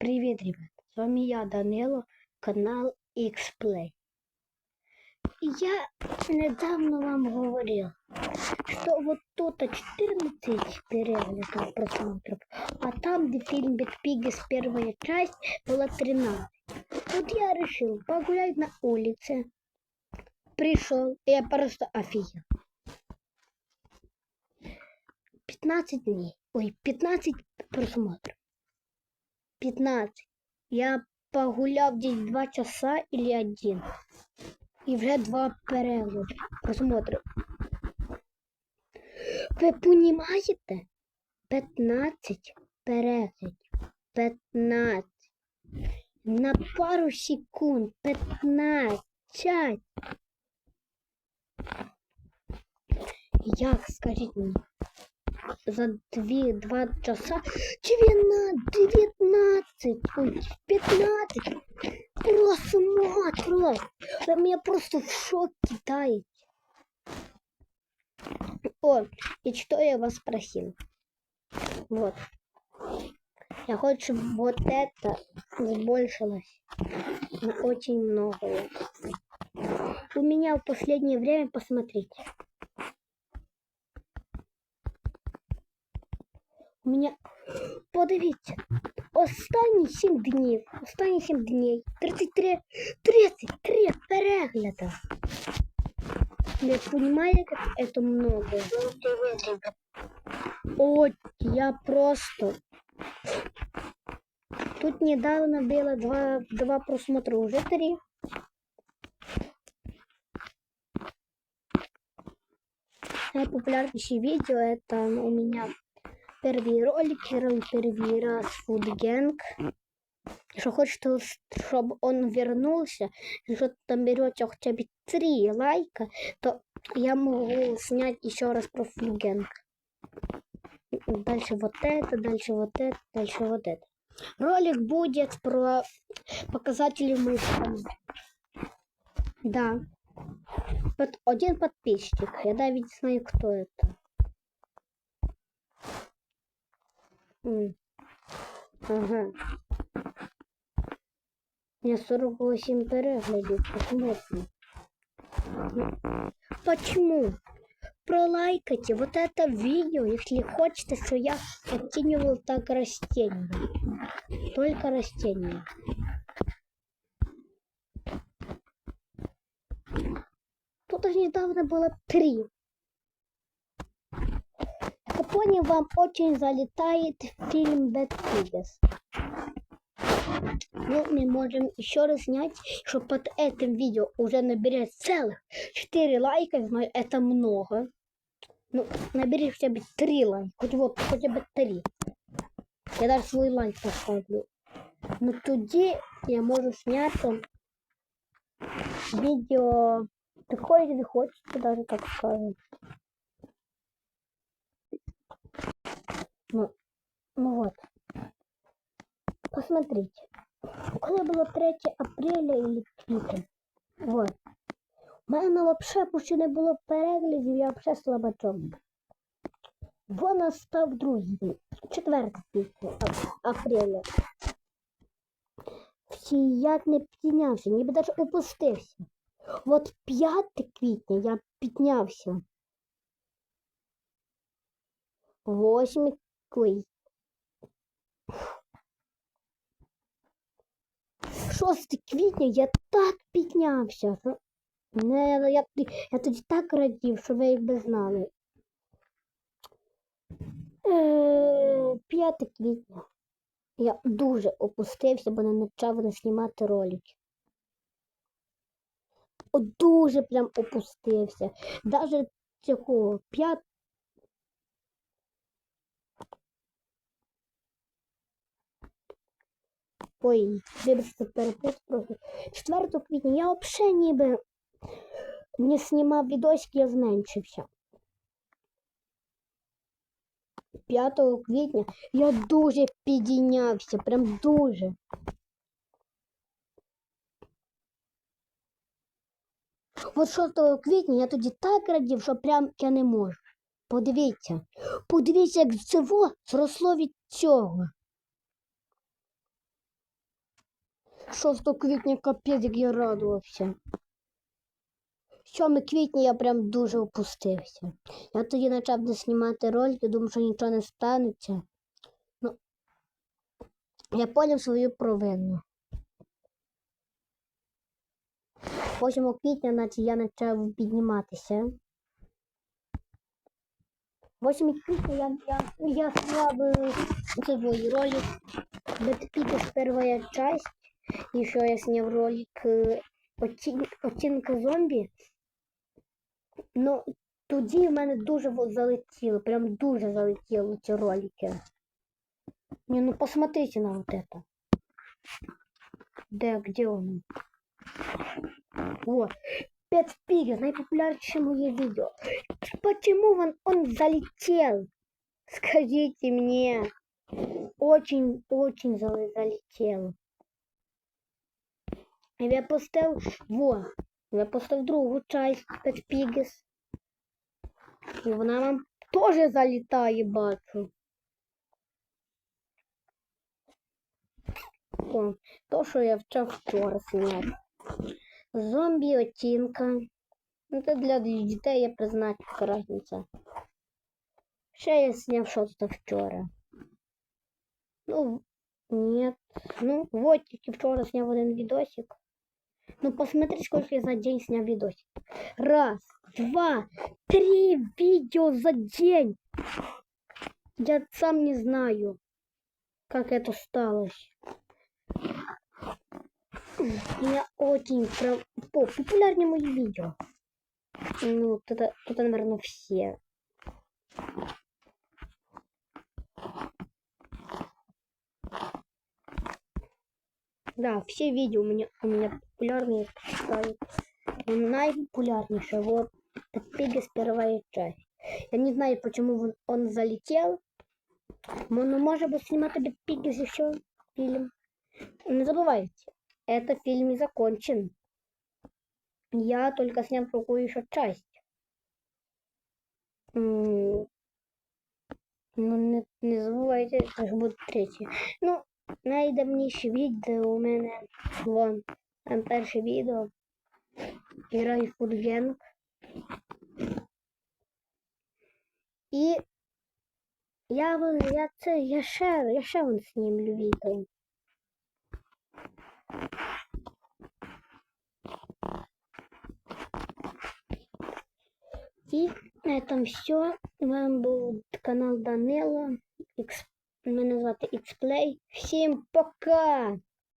Привіт, ребят! З вами я, Данило, канал Xplay. Я недавно вам говорил, что вот тут 14 переглядов просмотров, а там, где фильм Битпигис первая часть, была 13. Вот я решил погулять на улице. Пришел, и я просто офигел. 15 дней, ой, 15 просмотров. 15. Я погуляв десь 2 часа или один. І вже два перегляди, просмотри. Ви понімаєте? 15 переглядів. 15. На пару секунд. 15. Як, скажіть мені? За дві, два часа чи він на 19, ой, 15 просмотров. Да меня просто в шок кидает. О, и что я вас спросил? Вот. Я хочу, чтобы вот это сбольшилось на очень много. У меня в последнее время, посмотрите, мене, подивіться, останні 7 днів, останні 7 днів, 33, 33 перегляда. Ви розумієте, як це много? От, я просто... Тут недавно было два, два просмотра, уже три. Популярнейшее видео это у меня Первый ролик, первый раз Фудгенг. Если хочете, чтобы он вернулся, если там берете хотя бы три лайка, то я могу снять еще раз про Фудгенг. Дальше вот это, дальше вот это, дальше вот это. Ролик будет про показатели мышцы. Да. Под один подписчик. Я даже не знаю, кто это. Ага. Я 48 переглядів. Посмотрим. Почему? Пролайкайте вот это видео, если хочете, что я оценивал так растения. Только растения. Тут же недавно было три. Капоне вам очень залетает фильм Bad Figures. Ну, мы можем еще раз снять, что под этим видео уже наберет целых 4 лайка. Знаю, это много. Ну, набери хотя бы 3 лайка. Хоть вот, хотя бы 3. Я даже свой лайк поставлю. Ну, тоді я можу зняти відео такое, не хочете, даже так скажем. Ну, ну вот. Посмотрите. Коли було 3 апреля или квітень. Вот. У мене взагалі почти не було переглядів, я взагалі слабачом. Бо настав другий 4 квітня апреля. Всі я не піднявся, ніби навіть опустився. От 5 квітня я піднявся. 8 квітня. 6 квітня я так піднявся. що Не, я, я тоді так радів, що ви якби знали. Е, 5 квітня. Я дуже опустився, бо не почав знімати ролики. О, Дуже прям опустився. Даже цього 5 Ой, вибачте, перепут просто. 4 квітня я взагалі ніби не знімав відосики, я зменшився. 5 квітня я дуже підійнявся, прям дуже. От 6 квітня я тоді так радів, що прям я не можу. Подивіться, подивіться, як цього зросло від цього. 6 квітня капець, як я радувався. 7 квітня я прям дуже опустився. Я тоді почав не знімати ролики, думав, що нічого не станеться. Ну, я поняв свою провину. 8 квітня, наче я почав підніматися. 8 квітня я, я, я е, свій ролик Бэтпиков первая часть. Еще я снял ролик е, «Оці- оцінка зомбі. Ну, тоді в мене дуже вот залетіло, прям дуже залетіло ці ролики. Не, ну посмотрите на вот это. Да, где он? Вот. Пять Пигер, наипопулярнейшее мое видео. Почему он, он залетел? Скажите мне. Очень-очень зал- залетел. Я поставив, во, я поставив другу часть Пет Пігіс. І вона вам теж залітає, бачу. О, то, що я вчав вчора зняв. Зомбі оцінка. Ну, це для дітей я признаю, яка разниця. Ще я сняв щось вчора. Ну, нет. Ну, вот тільки вчора сняв один видосик. Ну, посмотри, сколько я за день снял видосик. Раз, два, три видео за день. Я сам не знаю, как это сталось. Меня очень прям по популярнее мои видео. Ну, это, это, наверное, все. Да, все видео у меня, у меня популярные, считаю. Но наипопулярнейшее, вот, Пигас первая часть. Я не знаю, почему он, он залетел. Но, ну, может быть, снимать Пигас еще фильм. Не забывайте, это фильм не закончен. Я только снял другую еще часть. Ну, не, не забувайте, це ж буде третє. Ну, найдавніше відео у мене вон там перше відео. Герой Фургенг. І я, я це, я ще, я ще вон знімлю відео. І на этом все. З вами був канал Данила. Ікс... Мене звати Xplay. Всім пока!